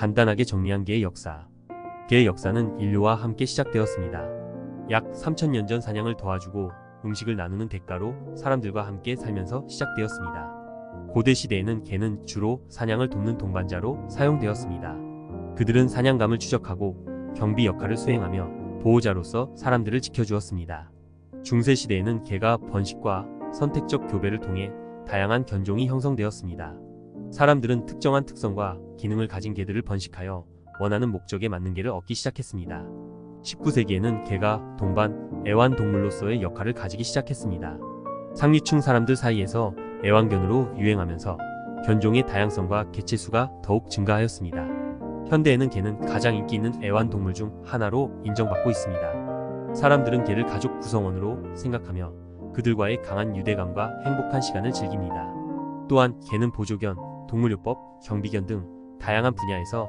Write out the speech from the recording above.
간단하게 정리한 개의 역사. 개의 역사는 인류와 함께 시작되었습니다. 약 3천년 전 사냥을 도와주고 음식을 나누는 대가로 사람들과 함께 살면서 시작되었습니다. 고대 시대에는 개는 주로 사냥을 돕는 동반자로 사용되었습니다. 그들은 사냥감을 추적하고 경비 역할을 수행하며 보호자로서 사람들을 지켜주었습니다. 중세 시대에는 개가 번식과 선택적 교배를 통해 다양한 견종이 형성되었습니다. 사람들은 특정한 특성과 기능을 가진 개들을 번식하여 원하는 목적에 맞는 개를 얻기 시작했습니다. 19세기에는 개가 동반, 애완동물로서의 역할을 가지기 시작했습니다. 상류층 사람들 사이에서 애완견으로 유행하면서 견종의 다양성과 개체수가 더욱 증가하였습니다. 현대에는 개는 가장 인기 있는 애완동물 중 하나로 인정받고 있습니다. 사람들은 개를 가족 구성원으로 생각하며 그들과의 강한 유대감과 행복한 시간을 즐깁니다. 또한 개는 보조견, 동물요법, 경비견 등 다양한 분야에서